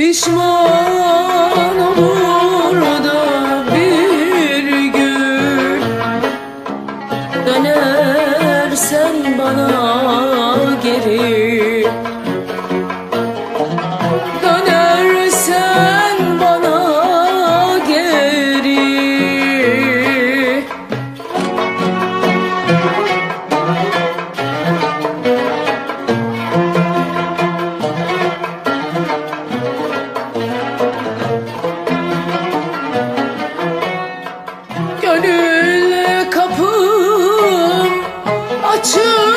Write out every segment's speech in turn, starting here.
Письмо. Açıktır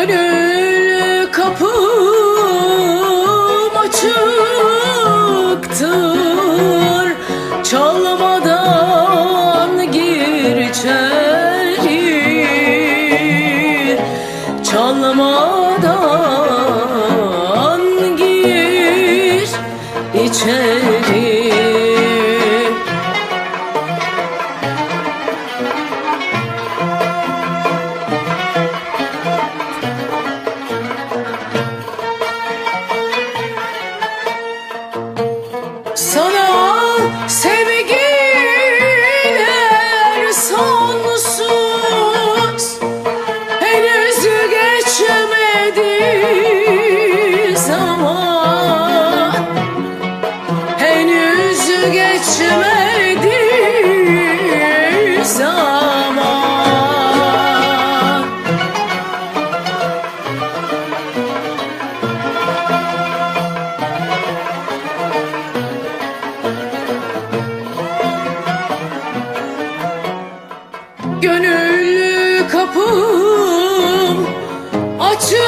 Gönül kapım açıktır. Çalmadan gir içeri. Çalmadan gir içeri Gönül kapım açıktır.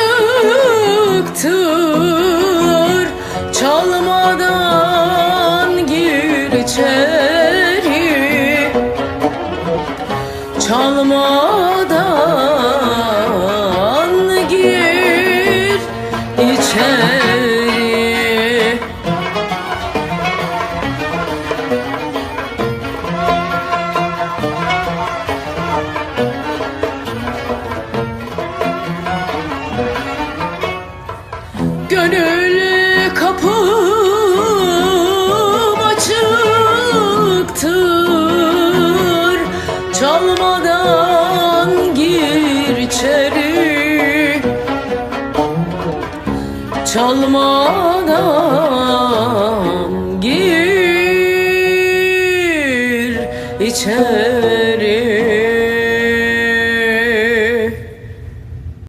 Çalmadan gir içeri. Çalmadan Çalmadan gir içeri. Çalmadan gir içeri